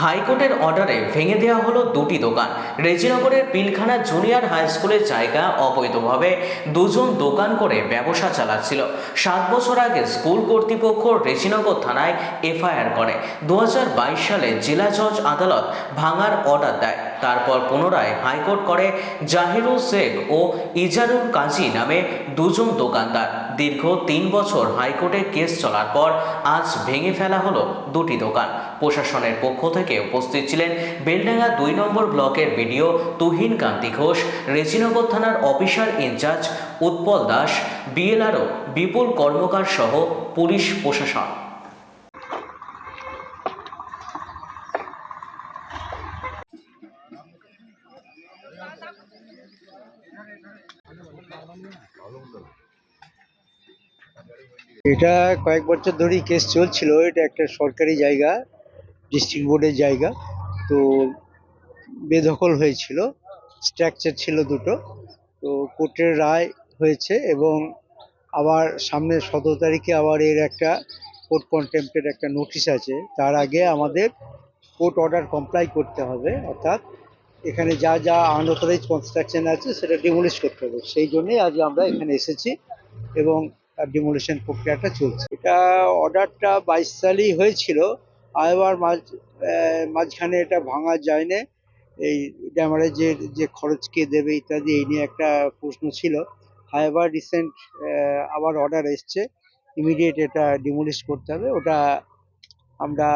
হাইকোর্টের অর্ডারে ভেঙে দেওয়া হলো দুটি দোকান। রেজিনগরের পিলখানা জুনিয়র হাই স্কুলের জায়গা অবৈধভাবে দুজন দোকান করে ব্যবসা চালাচ্ছিল। সাত বছর আগে স্কুল কর্তৃপক্ষ রেজিনগর থানায় এফআইআর করে। দু হাজার বাইশ সালে জেলা জজ আদালত ভাঙার অর্ডার দেয়। তারপর পুনরায় হাইকোর্ট করে জাহিরুল শেখ ও ইজারুল কাজী নামে দুজন দোকানদার। দীর্ঘ তিন বছর হাইকোর্টে কেস চলার পর আজ ভেঙে ফেলা হলো দুটি দোকান। প্রশাসনের পক্ষ থেকে উপস্থিত ছিলেন বেলডাঙ্গা দুই নম্বর ব্লকের বিডিও তুহিন কান্তি ঘোষ, রেজিনগর থানার officer in charge Utpal Das, BLRO Bipul Karmakar সহ পুলিশ প্রশাসন। এটা কয়েক বছর ধরেই কেস চলছিল, এটা একটা সরকারি জায়গা ডিস্ট্রিক্ট বোর্ডের জায়গা, তো বেদখল হয়েছিল স্ট্রাকচার ছিল দুটো, তো কোর্টের রায় হয়েছে এবং আবার সামনে সতেরো তারিখে আবার এর একটা কোর্ট কন্টেম্পের একটা নোটিশ আছে, তার আগে আমাদের কোর্ট অর্ডার কমপ্লাই করতে হবে, অর্থাৎ এখানে যা যা আনঅথরাইজ কনস্ট্রাকশন আছে সেটা ডিমোলিশ করতে হবে, সেই জন্যই আজ আমরা এখানে এসেছি এবং ডিমোলিশন প্রক্রিয়াটা চলছে। এটা অর্ডারটা বাইশ সালেই হয়েছিল। আবার মাঝ মাঝখানে এটা ভাঙা যায় না এই ড্যামারেজের যে খরচ কে দেবে ইত্যাদি, এই নিয়ে একটা প্রশ্ন ছিল। হাইবার রিসেন্ট আবার অর্ডার এসছে। ইমিডিয়েট এটা ডিমোলিশ করতে হবে। ওটা আমরা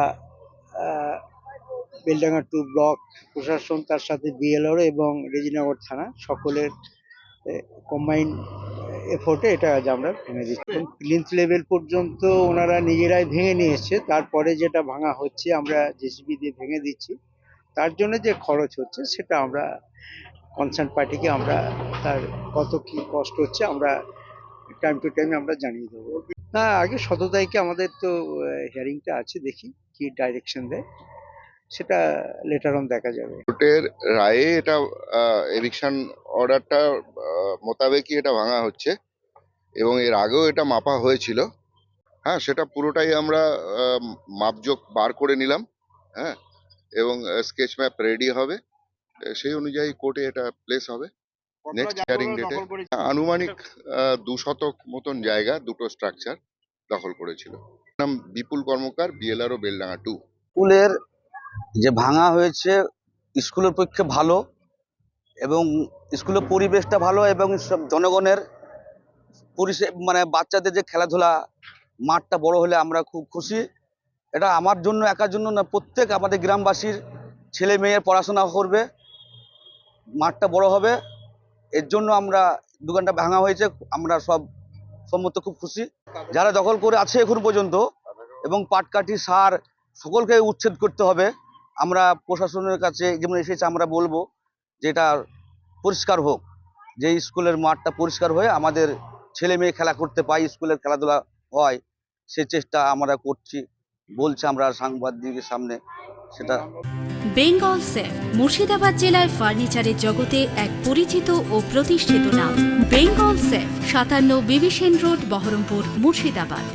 বেলডাঙ্গা টু ব্লক প্রশাসন তার সাথে বিএলআর এবং রেজিনগর থানা সকলের কম্বাইন এফোর্টে এটা আজ আমরা ভেঙে দিচ্ছি। প্লিন্থ লেভেল পর্যন্ত ওনারা নিজেরাই ভেঙে নিয়ে তারপরে যেটা ভাঙা হচ্ছে, আমরা জেসিবি দিয়ে ভেঙে দিচ্ছি। তার জন্য যে খরচ হচ্ছে, সেটা আমরা কনসার্ন পার্টিকে আমরা তার কত কি কষ্ট হচ্ছে, আমরা টাইম টু টাইম আমরা জানিয়ে দেবো। না, আগে সতেরো তারিখে আমাদের তো হিয়ারিংটা আছে, দেখি কি ডাইরেকশন দেয়। সেটা লেটার অন দেখা যাবে। কোর্টের রায়ে এটা এভিকশন অর্ডারটা মোতাবেকই এটা ভাঙা হচ্ছে এবং এর আগেও এটা মাপা হয়েছিল। হ্যাঁ সেটা পুরোটাই আমরা আহ, মাপজোক বার করে নিলাম হ্যাঁ এবং স্কেচ ম্যাপ রেডি হবে। সেই অনুযায়ী কোর্টে এটা প্লেস হবে। নেক্সট হিয়ারিং ডেটে আনুমানিক আহ, দু শতক মতন জায়গা দুটো স্ট্রাকচার দখল করেছিল। নাম Bipul Karmakar BLRO Beldanga two স্কুলের যে ভাঙা হয়েছে, স্কুলের পক্ষে ভালো এবং স্কুলের পরিবেশটা ভালো এবং সব জনগণের পরিষেবা মানে বাচ্চাদের যে খেলাধুলা মাঠটা বড় হলে আমরা খুব খুশি। এটা আমার জন্য, একার জন্য না, প্রত্যেক আমাদের গ্রামবাসীর ছেলে মেয়ে পড়াশোনা করবে, মাঠটা বড় হবে। এর জন্য আমরা দোকানটা ভাঙা হয়েছে, আমরা সব সম্মত খুব খুশি। যারা দখল করে আছে এখন পর্যন্ত এবং পাটকাঠি, সার, সকলকে উচ্ছেদ করতে হবে। আমরা প্রশাসনের কাছে যেমন এসেছে, আমরা বলব যে এটা পরিষ্কার হোক। যে স্কুলের মাঠটা পরিষ্কার হয়ে আমাদের ছেলে মেয়ে খেলা করতে পায়, স্কুলের খেলাধুলা হয়, সে চেষ্টা আমরা করছি, বলছি আমরা সাংবাদিকের সামনে সেটা। বেঙ্গল সেফ মুর্শিদাবাদ জেলায় ফার্নিচারের জগতে এক পরিচিত ও প্রতিষ্ঠিত নাম। বেঙ্গল সেফ সাতান্ন বিবিসেন রোড, বহরমপুর, মুর্শিদাবাদ।